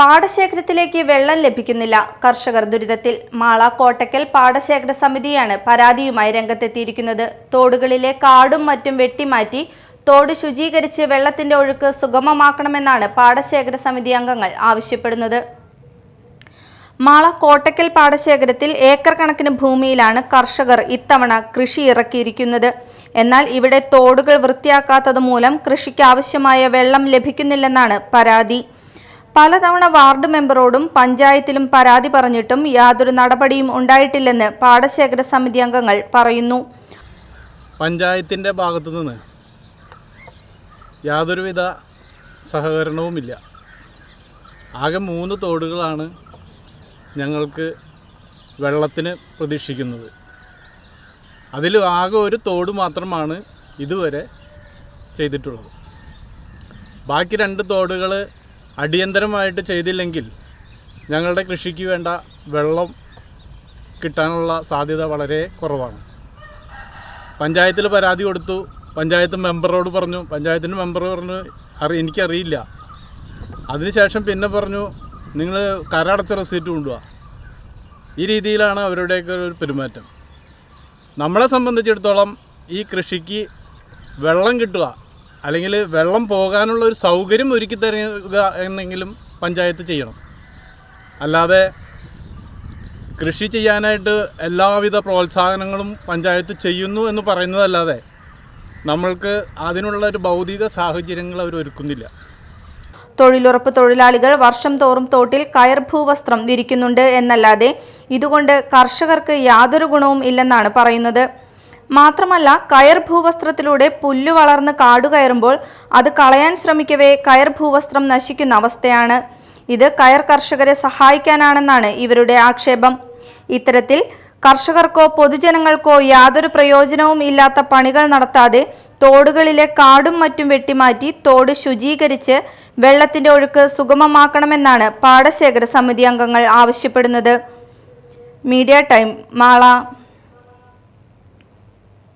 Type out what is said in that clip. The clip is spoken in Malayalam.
പാടശേഖരത്തിലേക്ക് വെള്ളം ലഭിക്കുന്നില്ല. കർഷകർ ദുരിതത്തിൽ. മാള കോട്ടക്കൽ പാടശേഖര സമിതിയാണ് പരാതിയുമായി രംഗത്തെത്തിയിരിക്കുന്നത്. തോടുകളിലെ കാടും മറ്റും വെട്ടിമാറ്റി തോട് ശുചീകരിച്ച് വെള്ളത്തിന്റെ ഒഴുക്ക് സുഗമമാക്കണമെന്നാണ് പാടശേഖര സമിതി അംഗങ്ങൾ ആവശ്യപ്പെടുന്നത്. മാള കോട്ടക്കൽ പാടശേഖരത്തിൽ ഏക്കർ കണക്കിന് ഭൂമിയിലാണ് കർഷകർ ഇത്തവണ കൃഷി ഇറക്കിയിരിക്കുന്നത്. എന്നാൽ ഇവിടെ തോടുകൾ വൃത്തിയാക്കാത്തത് മൂലം കൃഷിക്ക് ആവശ്യമായ വെള്ളം ലഭിക്കുന്നില്ലെന്നാണ് പരാതി. പലതവണ വാർഡ് മെമ്പറോടും പഞ്ചായത്തിലും പരാതി പറഞ്ഞിട്ടും യാതൊരു നടപടിയും ഉണ്ടായിട്ടില്ലെന്ന് പാടശേഖര സമിതി അംഗങ്ങൾ പറയുന്നു. പഞ്ചായത്തിന്റെ ഭാഗത്തു നിന്ന് യാതൊരുവിധ സഹകരണവുമില്ല. ആകെ മൂന്ന് തോടുകളാണ് ഞങ്ങൾക്ക് വെള്ളത്തിന് പ്രതീക്ഷിക്കുന്നത്. അതിൽ ആകെ ഒരു തോട് മാത്രമാണ് ഇതുവരെ ചെയ്തിട്ടുള്ളത്. ബാക്കി രണ്ട് തോടുകൾ അടിയന്തരമായിട്ട് ചെയ്തില്ലെങ്കിൽ ഞങ്ങളുടെ കൃഷിക്ക് വേണ്ട വെള്ളം കിട്ടാനുള്ള സാധ്യത വളരെ കുറവാണ്. പഞ്ചായത്തിൽ പരാതി കൊടുത്തു. പഞ്ചായത്ത് മെമ്പറോട് പറഞ്ഞു. പഞ്ചായത്തിന്റെ മെമ്പർ പറഞ്ഞു അറി എനിക്കറിയില്ല. അതിനുശേഷം പിന്നെ പറഞ്ഞു നിങ്ങൾ കരടച്ച റെസീറ്റ് കൊണ്ടുപോവാ ഈ രീതിയിലാണ് അവരുടെയൊക്കെ ഒരു പെരുമാറ്റം. നമ്മളെ സംബന്ധിച്ചിടത്തോളം ഈ കൃഷിക്ക് വെള്ളം കിട്ടുക അല്ലെങ്കിൽ വെള്ളം പോകാനുള്ള ഒരു സൗകര്യം ഒരുക്കി തരുക എന്നെങ്കിലും പഞ്ചായത്ത് ചെയ്യണം. അല്ലാതെ കൃഷി ചെയ്യാനായിട്ട് എല്ലാവിധ പ്രോത്സാഹനങ്ങളും പഞ്ചായത്ത് ചെയ്യുന്നു എന്ന് പറയുന്നതല്ലാതെ നമ്മൾക്ക് അതിനുള്ള ഒരു ഭൗതിക സാഹചര്യങ്ങൾ അവർ ഒരുക്കുന്നില്ല. തൊഴിലുറപ്പ് തൊഴിലാളികൾ വർഷം തോറും തോട്ടിൽ കയർ ഭൂവസ്ത്രം വിരിക്കുന്നുണ്ട് എന്നല്ലാതെ ഇതുകൊണ്ട് കർഷകർക്ക് യാതൊരു ഗുണവും ഇല്ലെന്നാണ് പറയുന്നത്. മാത്രമല്ല കയർ ഭൂവസ്ത്രത്തിലൂടെ പുല്ല് വളർന്ന് കാടുകയറുമ്പോൾ അത് കളയാൻ ശ്രമിക്കവേ കയർ ഭൂവസ്ത്രം നശിക്കുന്ന അവസ്ഥയാണ്. ഇത് കയർ കർഷകരെ സഹായിക്കാനാണെന്നാണ് ഇവരുടെ ആക്ഷേപം. ഇത്തരത്തിൽ കർഷകർക്കോ പൊതുജനങ്ങൾക്കോ യാതൊരു പ്രയോജനവും ഇല്ലാത്ത പണികൾ നടത്താതെ തോടുകളിലെ കാടും മറ്റും വെട്ടിമാറ്റി തോട് ശുചീകരിച്ച് വെള്ളത്തിന്റെ ഒഴുക്ക് സുഗമമാക്കണമെന്നാണ് പാടശേഖര സമിതി അംഗങ്ങൾ ആവശ്യപ്പെടുന്നത്. Media time Mala.